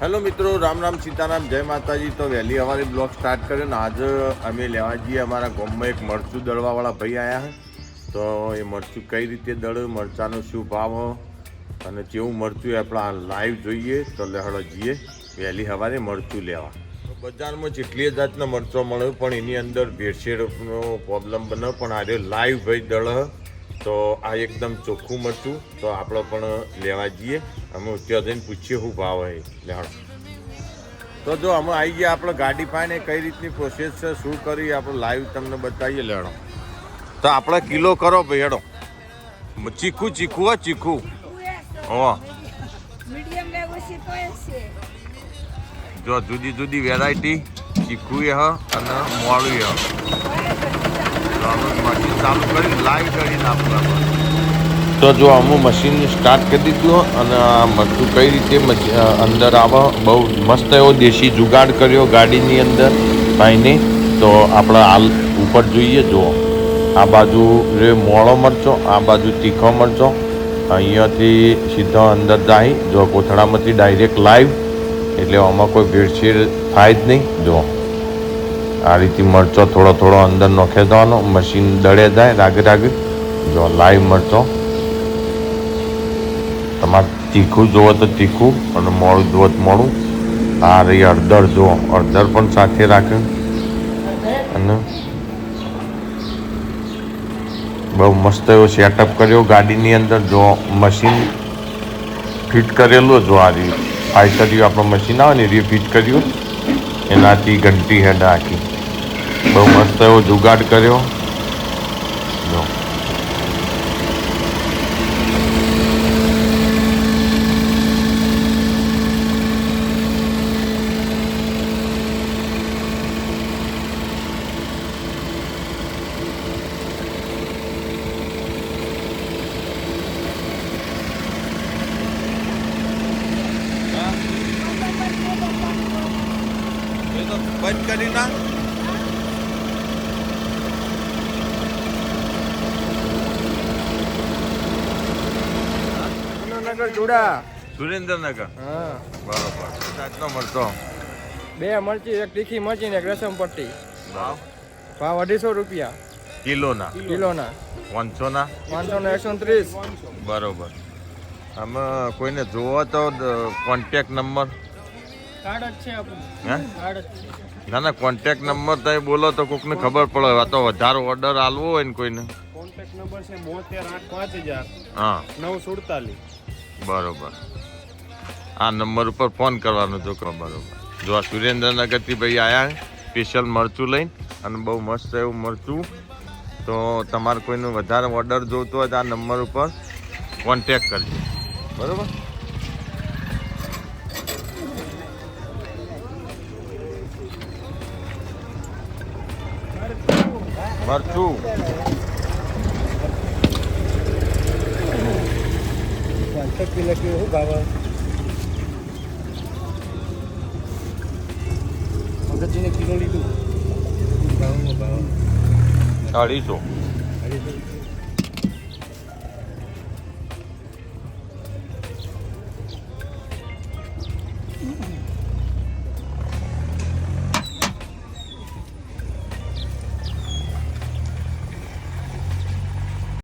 Hello મિત્રો, રામ રામ સીતારામ, જય માતાજી. તો વહેલી સવારે બ્લોગ સ્ટાર્ટ કર્યો ને આજે અમે લેવા જઈએ અમારા ગામમાં એક મરચું દળવાવાળા ભાઈ આવ્યા છે તો એ મરચું કઈ રીતે દળ, મરચાંનો શું ભાવ અને કેવું મરચું આપણે લાઈવ જોઈએ, તો લહડો જઈએ. વહેલી સવારે મરચું લેવા. બજારમાં જેટલી જાતના મરચો મળે, પણ એની અંદર ભેળસેળનો પ્રોબ્લેમ બને પણ આજે લાઈવ ભાઈ દળ. તો આ એકદમ ચોખ્ખું મરચું તો આપણે પણ લેવા જઈએ. અમે ત્યાં જઈને પૂછીએ શું ભાવ હોય લેવાનું. તો જો અમે આવી ગયા આપણે ગાડી પાઈને કઈ રીતની પ્રોસેસ છે શું કરી આપણે લાઈવ તમને બતાવીએ લેણો. તો આપણે કિલો કરો ભાઈ હેડો ચીખું ચીખું હો ચીખું. હો. જો જુદી જુદી વેરાયટી ચીખું એ હ અને મોળું એ ચાલુ કરી લાઈવ કરીને આપણે તો જો અમે મશીન સ્ટાર્ટ કરી દીધું અને આ મરચું કઈ રીતે અંદર આવા, બહુ મસ્ત એવો દેશી જુગાડ કર્યો ગાડીની અંદર ભાઈને. તો આપણે હાલ ઉપર જોઈએ, જુઓ. આ બાજુ રે મોળો મરચો, આ બાજુ તીખો મરચો. અહીંયાથી સીધો અંદર જાય. જો કોથળામાંથી ડાયરેક્ટ લાઈવ એટલે આમાં કોઈ ભેળસેળ થાય જ નહીં. જો આ રીતે મરચો થોડો થોડો અંદર નોખે દેવાનો મશીન દળે જાય, રાગ રાગ. જો લાઈવ મરચો. તમારે તીખું જુઓ તો તીખું, અને મોડું જુઓ તો મોડું આ રહી હળદર જુઓ હળદર પણ સાથે રાખે. અને બહુ મસ્ત એવો સેટઅપ કર્યો ગાડીની અંદર. જો મશીન ફિટ કરેલું જો આ રહ્યું ફાઈટર્યું આપણું મશીન આવે ને એ ફિટ કર્યું. એનાથી ઘંટી હેડ આખી. બહુ મસ્ત એવો જુગાડ કર્યો. બંધ કરી ના નગર જોડા. સુરેન્દ્રનગર? હા. બરોબર. સાચનો મળતો. બે મરચી એક તીખી મરચી ને એક રસમ પટ્ટી. ભાવ ભાવ અઢીસો રૂપિયા. કિલોના? કિલોના. પાંચસોના? પાંચસો ને એકસો ત્રીસ બરોબર. આમાં કોઈને જોવો તો કોન્ટેક નંબર કાર્ડ જ છે આપણું. કાર્ડ જ છે. ના ના કોન્ટેક નંબર તમે બોલો તો કોકને ખબર પડે. આ તો વધારે ઓર્ડર આલવો હોય ને કોઈને. કોન્ટેક્ટ નંબર છે બોતેર આઠ પાંચ હજાર. હા. નવ સુડતાલીસ બરોબર. આ નંબર ઉપર ફોન કરવાનો જો બરોબર. જો આ સુરેન્દ્રનગરથી ભાઈ આવ્યા સ્પેશિયલ મરચું લઈને અને બહુ મસ્ત એવું મરચું. તો તમારે કોઈનું વધારે ઓર્ડર જોઈતો હોય તો આ નંબર ઉપર કોન્ટેક કરજો. બરોબર? મરચું કિલો કેવું શું ભાવ મગજીને કિલો લીધું. ભાવમાં ભાવ અઢીસો અઢીસો.